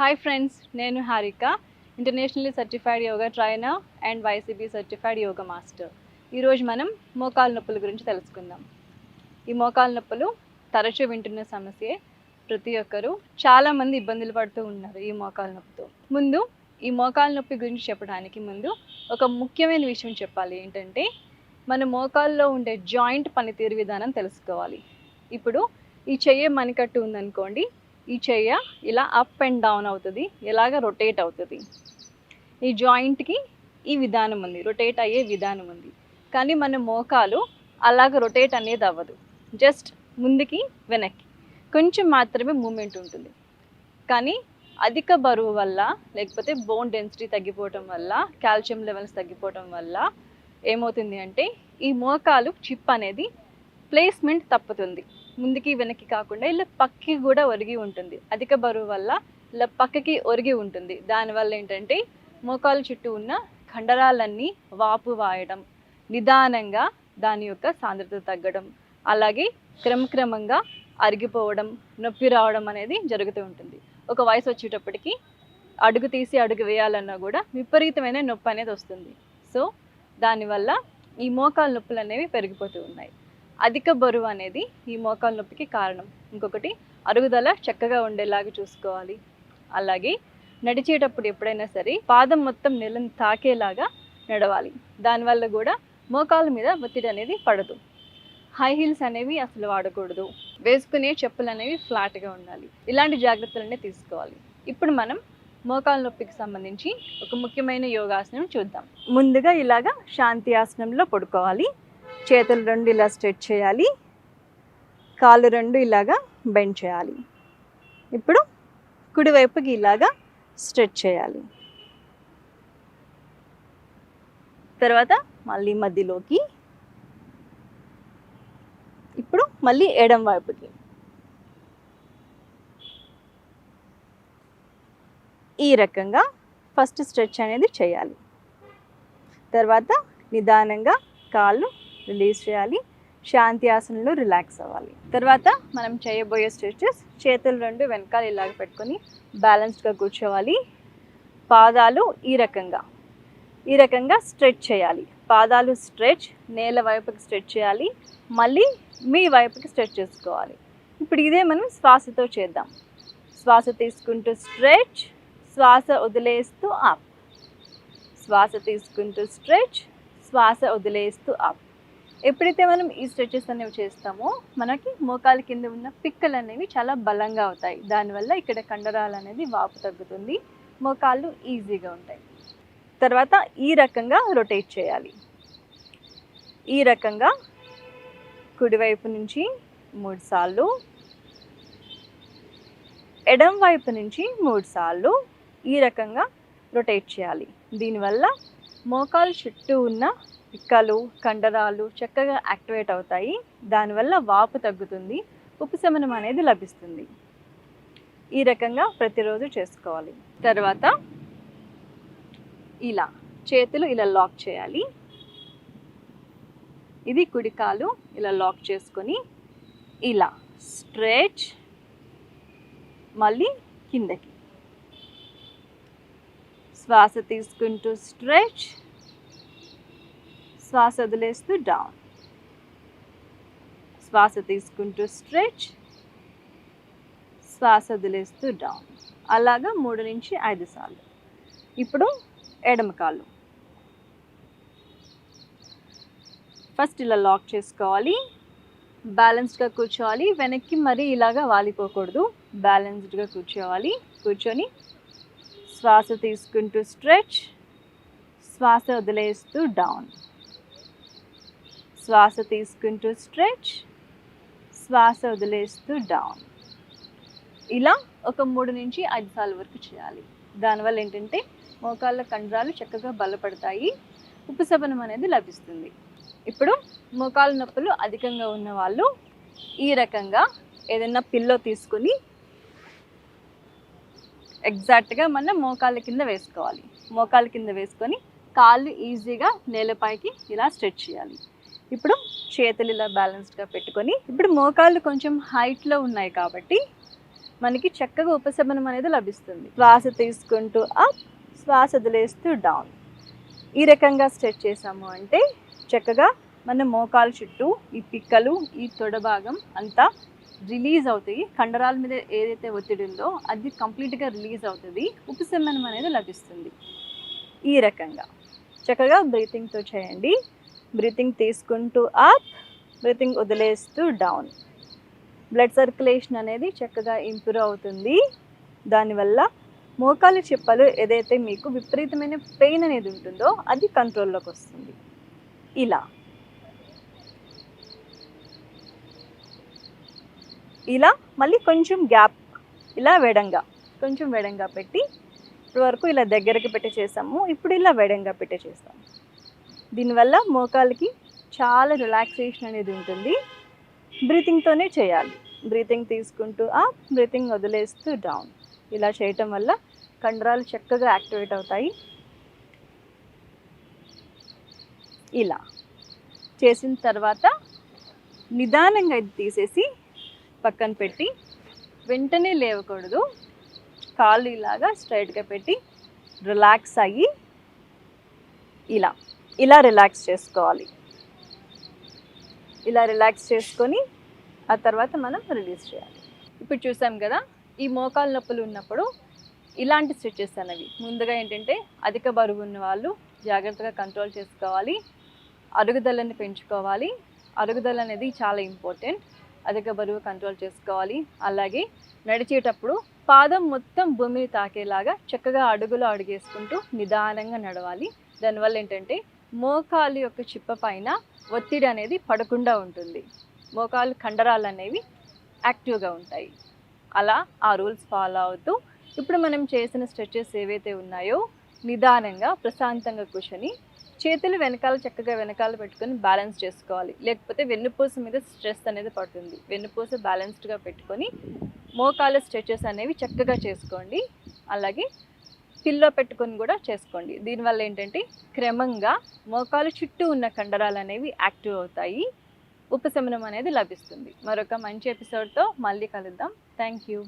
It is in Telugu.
హాయ్ ఫ్రెండ్స్ నేను Harika internationally certified yoga trainer and YCB certified yoga master ఈరోజు మనం మోకాలు నొప్పుల గురించి తెలుసుకుందాం. ఈ మోకాలు నొప్పులు తరచూ వింటున్న సమస్యే. ప్రతి ఒక్కరూ చాలామంది ఇబ్బందులు పడుతూ ఉన్నారు ఈ మోకాలు నొప్పితో. ముందు ఈ మోకాలు నొప్పి గురించి చెప్పడానికి ముందు ఒక ముఖ్యమైన విషయం చెప్పాలి. ఏంటంటే మన మోకాల్లో ఉండే జాయింట్ పనితీరు విధానం తెలుసుకోవాలి. ఇప్పుడు ఈ చెయ్యి మణికట్టు ఉందనుకోండి ఈ చెయ్య ఇలా అప్ అండ్ డౌన్ అవుతుంది ఇలాగ రొటేట్ అవుతుంది. ఈ జాయింట్కి ఈ విధానం ఉంది రొటేట్ అయ్యే విధానం ఉంది. కానీ మన మోకాలు అలాగ రొటేట్ అనేది అవ్వదు. జస్ట్ ముందుకి వెనక్కి. కొంచెం మాత్రమే మూమెంట్ ఉంటుంది. కానీ అధిక బరువు వల్ల లేకపోతే బోన్ డెన్సిటీ తగ్గిపోవటం వల్ల కాల్షియం లెవెల్స్ తగ్గిపోవటం వల్ల ఏమవుతుంది అంటే ఈ మోకాలు చిప్ అనేది ప్లేస్మెంట్ తప్పుతుంది. ముందుకి వెనక్కి కాకుండా ఇలా పక్కకి కూడా ఒరిగి ఉంటుంది. అధిక బరువు వల్ల ఇలా పక్కకి ఒరిగి ఉంటుంది. దానివల్ల ఏంటంటే మోకాలు చుట్టూ ఉన్న కండరాలన్నీ వాపు వాయడం నిదానంగా దాని యొక్క సాంద్రత తగ్గడం అలాగే క్రమక్రమంగా అరిగిపోవడం నొప్పి రావడం అనేది జరుగుతూ ఉంటుంది. ఒక వయసు వచ్చేటప్పటికి అడుగు తీసి అడుగు వేయాలన్నా కూడా విపరీతమైన నొప్పి అనేది వస్తుంది. సో దానివల్ల ఈ మోకాలు నొప్పులు అనేవి పెరిగిపోతూ ఉన్నాయి. అధిక బరువు అనేది ఈ మోకాలు నొప్పికి కారణం. ఇంకొకటి అరుగుదల చక్కగా ఉండేలాగా చూసుకోవాలి. అలాగే నడిచేటప్పుడు ఎప్పుడైనా సరే పాదం మొత్తం నెలను తాకేలాగా నడవాలి. దానివల్ల కూడా మోకాల మీద ఒత్తిడి అనేది పడదు. హై హీల్స్ అనేవి అసలు వాడకూడదు. వేసుకునే చెప్పులు అనేవి ఫ్లాట్గా ఉండాలి. ఇలాంటి జాగ్రత్తలనే తీసుకోవాలి. ఇప్పుడు మనం మోకాల నొప్పికి సంబంధించి ఒక ముఖ్యమైన యోగాసనం చూద్దాం. ముందుగా ఇలాగా శాంతి ఆసనంలో పడుకోవాలి. చేతులు రెండు ఇలా స్ట్రెచ్ చేయాలి. కాళ్ళు రెండు ఇలాగా బెండ్ చేయాలి. ఇప్పుడు కుడివైపుకి ఇలాగా స్ట్రెచ్ చేయాలి. తర్వాత మళ్ళీ మధ్యలోకి. ఇప్పుడు మళ్ళీ ఎడం వైపుకి. ఈ రకంగా ఫస్ట్ స్ట్రెచ్ అనేది చేయాలి. తర్వాత నిదానంగా కాళ్ళు రిలీజ్ చేయాలి. శాంతి ఆసనంలో రిలాక్స్ అవ్వాలి. తర్వాత మనం చేయబోయే స్ట్రెచెస్ చేతులు రెండు వెనకాల ఇలాగ పెట్టుకొని బ్యాలెన్స్డ్గా కూర్చోవాలి. పాదాలు ఈ రకంగా. ఈ రకంగా స్ట్రెచ్ చేయాలి. పాదాలు స్ట్రెచ్ నేల వైపుకి స్ట్రెచ్ చేయాలి. మళ్ళీ మీ వైపుకి స్ట్రెచ్ చేసుకోవాలి. ఇప్పుడు ఇదే మనం శ్వాసతో చేద్దాం. శ్వాస తీసుకుంటూ స్ట్రెచ్ శ్వాస వదిలేస్తూ అప్ శ్వాస తీసుకుంటూ స్ట్రెచ్ శ్వాస వదిలేస్తూ అప్ ఎప్పుడైతే మనం ఈ స్ట్రెచెస్ అనేవి చేస్తామో మనకి మోకాలు కింద ఉన్న పిక్కలు అనేవి చాలా బలంగా అవుతాయి. దానివల్ల ఇక్కడ కండరాలు అనేది వాపు తగ్గుతుంది. మోకాళ్ళు ఈజీగా ఉంటాయి. తర్వాత ఈ రకంగా రొటేట్ చేయాలి. ఈ రకంగా కుడివైపు నుంచి మూడు సార్లు ఎడం వైపు నుంచి మూడు సార్లు ఈ రకంగా రొటేట్ చేయాలి. దీనివల్ల మోకాలు చుట్టూ ఉన్న పిక్కలు కండరాలు చక్కగా యాక్టివేట్ అవుతాయి. దానివల్ల వాపు తగ్గుతుంది ఉపశమనం అనేది లభిస్తుంది. ఈ రకంగా ప్రతిరోజు చేసుకోవాలి. తర్వాత ఇలా చేతులు ఇలా లాక్ చేయాలి. ఇది కుడికాలు ఇలా లాక్ చేసుకొని ఇలా స్ట్రెచ్ మళ్ళీ కిందకి. శ్వాస తీసుకుంటూ స్ట్రెచ్ శ్వాస వదిలేస్తూ డౌన్ శ్వాస తీసుకుంటూ స్ట్రెచ్ శ్వాస వదిలేస్తూ డౌన్ అలాగా మూడు నుంచి ఐదు సార్లు. ఇప్పుడు ఎడమ కాళ్ళు ఫస్ట్ ఇలా లాక్ చేసుకోవాలి. బ్యాలెన్స్డ్గా కూర్చోవాలి. వెనక్కి మరీ ఇలాగా వాలిపోకూడదు. బ్యాలెన్స్డ్గా కూర్చోవాలి. కూర్చొని శ్వాస తీసుకుంటూ స్ట్రెచ్ శ్వాస వదిలేస్తూ డౌన్ శ్వాస తీసుకుంటూ స్ట్రెచ్ శ్వాస వదిలేస్తూ డౌన్. ఇలా ఒక మూడు నుంచి ఐదు సార్లు వరకు చేయాలి. దానివల్ల ఏంటంటే మోకాళ్ళ కండరాలు చక్కగా బలపడతాయి ఉపశమనం అనేది లభిస్తుంది. ఇప్పుడు మోకాలు నొప్పులు అధికంగా ఉన్న వాళ్ళు ఈ రకంగా ఏదైనా పిల్లో తీసుకుని ఎగ్జాక్ట్గా మనం మోకాళ్ళ కింద వేసుకోవాలి. మోకాళ్ళ కింద వేసుకొని కాళ్ళు ఈజీగా నేలపైకి ఇలా స్ట్రెచ్ చేయాలి. ఇప్పుడు చేతులు ఇలా బ్యాలెన్స్డ్గా పెట్టుకొని ఇప్పుడు మోకాళ్ళు కొంచెం హైట్లో ఉన్నాయి కాబట్టి మనకి చక్కగా ఉపశమనం అనేది లభిస్తుంది. శ్వాస తీసుకుంటూ అప్ శ్వాస వదిలేస్తూ డౌన్ ఈ రకంగా స్ట్రెచ్ చేసాము అంటే చక్కగా మన మోకాలు చుట్టూ ఈ పిక్కలు ఈ తొడ భాగం అంతా రిలీజ్ అవుతాయి. కండరాల మీద ఏదైతే ఒత్తిడి ఉందో అది కంప్లీట్గా రిలీజ్ అవుతుంది. ఉపశమనం అనేది లభిస్తుంది. ఈ రకంగా. చక్కగా బ్రీతింగ్తో చేయండి. బ్రీతింగ్ తీసుకుంటూ అప్ బ్రీతింగ్ వదిలేస్తూ డౌన్. బ్లడ్ సర్క్యులేషన్ అనేది చక్కగా ఇంప్రూవ్ అవుతుంది. దానివల్ల మోకాలు చిప్పలు ఏదైతే మీకు విపరీతమైన పెయిన్ అనేది ఉంటుందో అది కంట్రోల్లోకి వస్తుంది. ఇలా. ఇలా మళ్ళీ కొంచెం గ్యాప్ ఇలా వెడంగా కొంచెం వెడంగా పెట్టి ఇప్పటివరకు ఇలా దగ్గరకి పెట్టి చేసాము. ఇప్పుడు ఇలా వెడంగా పెట్టి చేస్తాము. దీనివల్ల మోకాలకి చాలా రిలాక్సేషన్ అనేది ఉంటుంది. బ్రీతింగ్తోనే చేయాలి. బ్రీతింగ్ తీసుకుంటూ ఆ బ్రీతింగ్ వదిలేస్తూ డౌన్ ఇలా చేయటం వల్ల కండరాలు చక్కగా యాక్టివేట్ అవుతాయి. ఇలా చేసిన తర్వాత నిదానంగా ఇది తీసేసి పక్కన పెట్టి వెంటనే లేవకూడదు. కాళ్ళు ఇలాగా స్ట్రైట్గా పెట్టి రిలాక్స్ అయ్యి ఇలా ఇలా రిలాక్స్ చేసుకోవాలి. ఇలా రిలాక్స్ చేసుకొని ఆ తర్వాత మనం రిలీజ్ చేయాలి. ఇప్పుడు చూసాం కదా ఈ మోకాలు నొప్పులు ఉన్నప్పుడు ఇలాంటి స్ట్రెచెస్ అనేవి. ముందుగా ఏంటంటే అధిక బరువు ఉన్న వాళ్ళు జాగ్రత్తగా కంట్రోల్ చేసుకోవాలి. అరుగుదలని పెంచుకోవాలి. అరుగుదల అనేది చాలా ఇంపార్టెంట్ అధిక బరువు కంట్రోల్ చేసుకోవాలి. అలాగే నడిచేటప్పుడు పాదం మొత్తం భూమిని తాకేలాగా చక్కగా అడుగులు అడుగేసుకుంటూ నిదానంగా నడవాలి. దానివల్ల ఏంటంటే మోకాలు యొక్క చిప్ప పైన ఒత్తిడి అనేది పడకుండా ఉంటుంది. మోకాలు కండరాలు అనేవి యాక్టివ్గా ఉంటాయి. అలా ఆ రూల్స్ ఫాలో అవుతూ ఇప్పుడు మనం చేసిన స్ట్రెచెస్ ఏవైతే ఉన్నాయో నిదానంగా ప్రశాంతంగా కూర్చొని చేతులు వెనకాల చక్కగా వెనకాల పెట్టుకొని బ్యాలెన్స్ చేసుకోవాలి. లేకపోతే వెన్నుపూస మీద స్ట్రెస్ అనేది పడుతుంది. వెన్నుపూస బ్యాలెన్స్డ్గా పెట్టుకొని మోకాల స్ట్రెచెస్ అనేవి చక్కగా చేసుకోండి. అలాగే పిల్లో పెట్టుకొని కూడా చేసుకోండి. దీనివల్ల ఏంటంటే క్రమంగా మోకాలు చుట్టూ ఉన్న కండరాలు అనేవి యాక్టివ్ అవుతాయి. ఉపశమనం అనేది లభిస్తుంది. మరొక మంచి ఎపిసోడ్తో మళ్ళీ కలుద్దాం. Thank you.